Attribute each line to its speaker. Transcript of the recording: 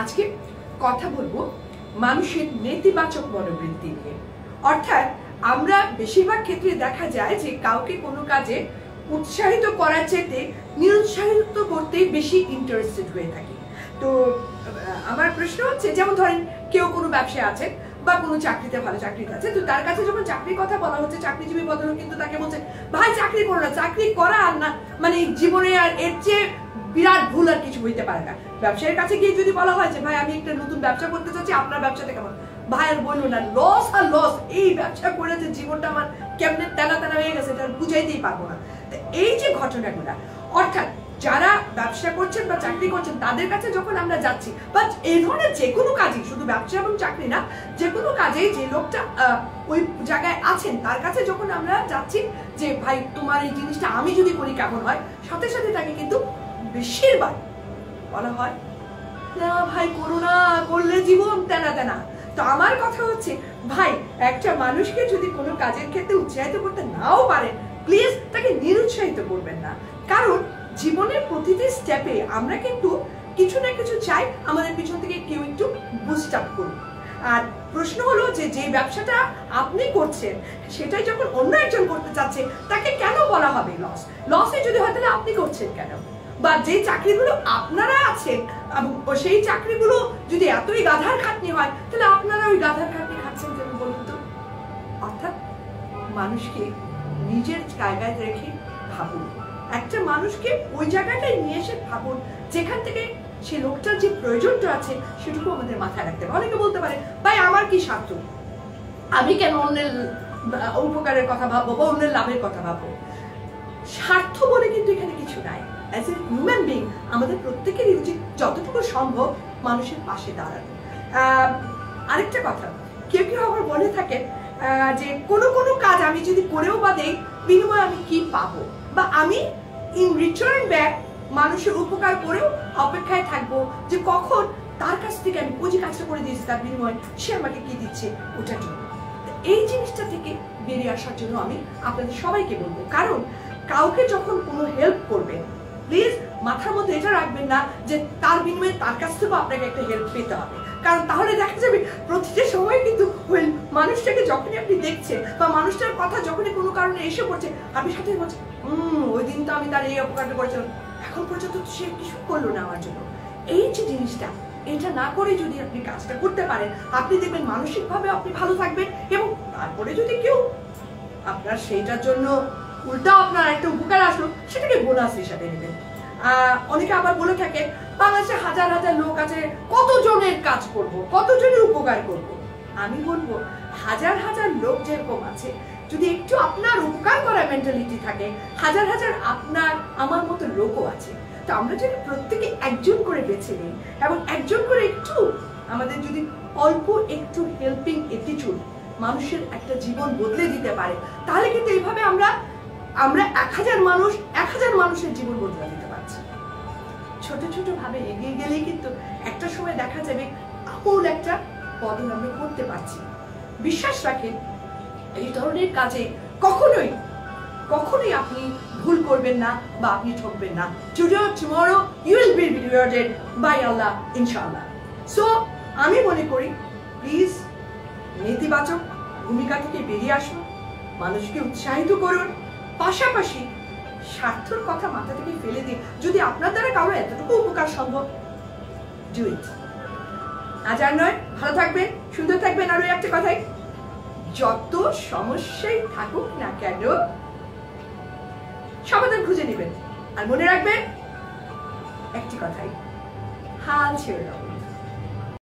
Speaker 1: আজকে কথা বলব মানুষের নেতিবাচক মনোবৃত্তি নিয়ে। অর্থাৎ আমরা বেশিরভাগ ক্ষেত্রে দেখা যায় যে কাউকে কোনো কাজে উৎসাহিত করার চেয়ে নিরুৎসাহিত করতেই বেশি ইন্টারেস্টেড হয়ে থাকি। তো আমার প্রশ্ন হচ্ছে, যেমন ধরেন কেউ কোনো ব্যবসায় আছে বা কোনো চাকরিতে ভালো চাকরিতে আছে, তো তার কাছে যখন চাকরির কথা বলা হচ্ছে, চাকরিজীবী বদল কিন্তু তাকে বলছে, ভাই, চাকরি করো না, চাকরি করা আর না। মানে জীবনে আর এর চেয়ে বিরাট ভুল আর কিছু হইতে পারে না। ব্যবসায়ীর কাছে গিয়ে যদি বলা হয় যে, ভাই, আমি একটা নতুন ব্যবসা করতে চাচ্ছি, আপনার ব্যবসাতে কেমন? ভাই আর বলল না লস আর লস এই ব্যবসা করে যে জীবনটা আমার কেমনে টানা টানা হয়ে গেছে, এটা বুঝাইতেই পারব না। তো এই যে ঘটনাগুলা, অর্থাৎ যারা ব্যবসা করছেন বা চাকরি করছেন, তাদের কাছে যখন আমরা যাচ্ছি বা এই ধরনের যে কোনো কাজই, শুধু ব্যবসা এবং চাকরি না যে কোনো কাজে যে লোকটা ওই জায়গায় আছেন, তার কাছে যখন আমরা যাচ্ছি যে, ভাই, তোমার এই জিনিসটা আমি যদি করি কেমন হয়? সাথে সাথে তাকে কিন্তু বলা হয়, না ভাই, করো না, করলে জীবন তেনা তেনা। তো আমার কথা হচ্ছে, ভাই, একটা মানুষকে যদি কোনো কাজের ক্ষেত্রে উৎসাহিত করতে নাও পারেন প্লিজ তাকে নিরুৎসাহিত করবেন না। কারণ জীবনের প্রতিটি স্টেপে আমরা কিন্তু কিছু না কিছু চাই আমাদের পিছন থেকে কেউ একটু বুস্ট আপ করুন আর প্রশ্ন হলো যে যে ব্যবসাটা আপনি করছেন, সেটাই যখন অন্য একজন করতে চাচ্ছে, তাকে কেন বলা হবে লস লসে যদি হয়, তাহলে আপনি করছেন কেন? বা যে চাকরিগুলো আপনারা এবং সেই চাকরিগুলো যদি এতই গাধার খাটনি হয়, তাহলে আপনারা ওই গাধার খাটনি খাচ্ছেন কেন বলুন তো? অর্থাৎ মানুষকে নিজের জায়গায় রেখে ভাবুন। একটা মানুষকে ওই জায়গাটায় নিয়ে এসে ভাবুন, যেখান থেকে সে লোকটার যে প্রয়োজনটা আছে, সেটুকু আমাদের মাথায় রাখতে হবে। অনেকে বলতে পারে, ভাই, আমার কি স্বার্থ? আমি কেন অন্যের উপকারের কথা ভাববো বা অন্যের লাভের কথা ভাববো? স্বার্থ বলে কিন্তু এখানে কিছু নাই। অ্যাজ এ হিউম্যান বিং আমাদের প্রত্যেকেরই উচিত যতটুকু সম্ভব মানুষের পাশে দাঁড়ানো। আরেকটা কথা কেউ কেউ আবার বলে আহ, যে কোনো কোনো কাজ আমি যদি করেও বা দেই বিনিময়ে আমি কি পাবো? বা আমি ইন রিটার্ন ব্যাক মানুষের উপকার করেও অপেক্ষায় থাকব যে কখন তার কাছ থেকে আমি পুঁজি কাজটা করে দিয়েছি তার বিনিময়ে সে আমাকে কি দিচ্ছে ওটার জন্য। এই জিনিসটা থেকে বেরিয়ে আসার জন্য আমি আপনাদের সবাইকে বলব। কারণ কাউকে যখন কোনো হেল্প করবেন প্লিজ মাথার মধ্যে এটা রাখবেন না যে তার বিনিময়ে তার কাছ থেকেও আপনাকে একটা হেল্প পেতে হবে। কারণ তাহলে দেখা যাবে প্রতিটা সময় কিন্তু ওই মানুষটাকে যখনই আপনি দেখছেন বা মানুষটার কথা যখনই কোনো কারণে এসে পড়ছে, আপনি সাথে বলছেন, হুম, ওই দিন তো আমি তার এই অপকারটা করেছিলাম। এখন পর্যন্ত সে কিছু করল না আমার জন্য। এই যে জিনিসটা, এটা না করে যদি আপনি কাজটা করতে পারেন, আপনি দেখবেন মানসিকভাবে আপনি ভালো থাকবেন এবং তারপরে যদি কেউ আপনার সেইটার জন্য উল্টা আপনার একটা উপকার আসলো, সেটাকে বোনাস হিসাবে নেবেন। অনেকে আবার বলে থাকে, বাংলাদেশে হাজার হাজার লোক আছে, কতজনের কাজ করব, কতজনের উপকার করব? আমি বলব, হাজার হাজার লোক যেরকম আছে, যদি একটু আপনার উপকার করার মেন্টালিটি থাকে, হাজার হাজার আপনার, আমার মতো লোকও আছে। তো আমরা যদি প্রত্যেকে একজন করে বেছে নিই, এবং একজন করে একটু, আমাদের যদি অল্প একটু হেল্পিং অ্যাটিটিউড মানুষের একটা জীবন বদলে দিতে পারে, তাহলে কিন্তু এইভাবে আমরা আমরা এক হাজার মানুষ, এক হাজার মানুষের জীবন বদলে দিতে পারছি। ছোট ছোট ভাবে এগিয়ে গেলেই কিন্তু একটা সময় দেখা যাবে আমূল একটা বদল আমরা করতে পারছি। বিশ্বাস রাখেন, এই ধরনের কাজে কখনোই কখনোই আপনি ভুল করবেন না বা আপনি ঠকবেন না। Today tomorrow you will be rewarded by Allah ইনশাআল্লাহ সো আমি মনে করি প্লিজ নেতিবাচক ভূমিকা থেকে বেরিয়ে আসুন, মানুষকে উৎসাহিত করুন। পাশাপাশি স্বার্থর কথা মাথা থেকে ফেলে দিন যদি আপনার দ্বারা কারও এতটুকু উপকার সম্ভব ডু ইট আজ আর নয়। ভালো থাকবেন, সুন্দর থাকবেন আরও একটা কথাই যত সমস্যাই থাকুক না কেন, সমাধান খুঁজে নেবেন। আর মনে রাখবেন, একটি কথাই হাল ছেড়ে দাও।